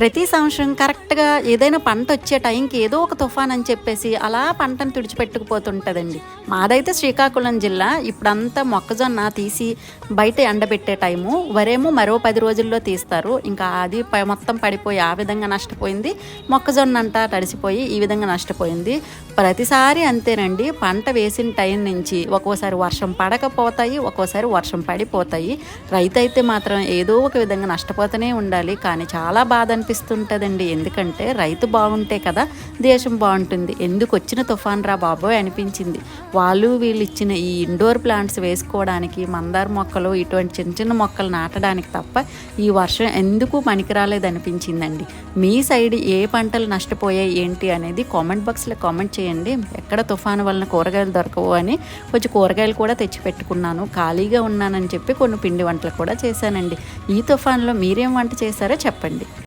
ప్రతి సంవత్సరం కరెక్ట్గా ఏదైనా పంట వచ్చే టైంకి ఏదో ఒక తుఫాన్ అని చెప్పేసి అలా పంటను తుడిచిపెట్టుకుపోతుంటుందండి. మాదైతే శ్రీకాకుళం జిల్లా. ఇప్పుడంతా మొక్కజొన్న తీసి బయట ఎండబెట్టే టైము. వరేమో మరో పది రోజుల్లో తీస్తారు. ఇంకా అది మొత్తం పడిపోయి ఆ విధంగా నష్టపోయింది. మొక్కజొన్న అంతా తడిసిపోయి ఈ విధంగా నష్టపోయింది. ప్రతిసారి అంతేనండి. పంట వేసిన టైం నుంచి ఒక్కోసారి వర్షం పడకపోతాయి ఒక్కోసారి వర్షం పడిపోతాయి. రైతు అయితే మాత్రం ఏదో ఒక విధంగా నష్టపోతూనే ఉండాలి. కానీ చాలా బాధ అనిపిస్తుంటుందండి ఎందుకంటే రైతు బాగుంటే కదా దేశం బాగుంటుంది. ఎందుకు వచ్చిన తుఫాన్ రా బాబోయ్ అనిపించింది. వాళ్ళు వీళ్ళు ఇచ్చిన ఈ ఇండోర్ ప్లాంట్స్ వేసుకోవడానికి మందార మొక్కలు ఇటువంటి చిన్న చిన్న మొక్కలు నాటడానికి తప్ప ఈ వర్షం ఎందుకు పనికిరాలేదనిపించిందండి. మీ సైడ్ ఏ పంటలు నష్టపోయాయి ఏంటి అనేది కామెంట్ బాక్స్లో కామెంట్ చేయండి. ఎక్కడ తుఫాను వలన కూరగాయలు దొరకవు అని కొంచెం కూరగాయలు కూడా తెచ్చి పెట్టుకున్నాను ఖాళీగా ఉన్నానని చెప్పి కొన్ని పిండి వంటలు కూడా చేశానండి. ఈ తుఫాన్లో మీరేం వంట చేశారో చెప్పండి.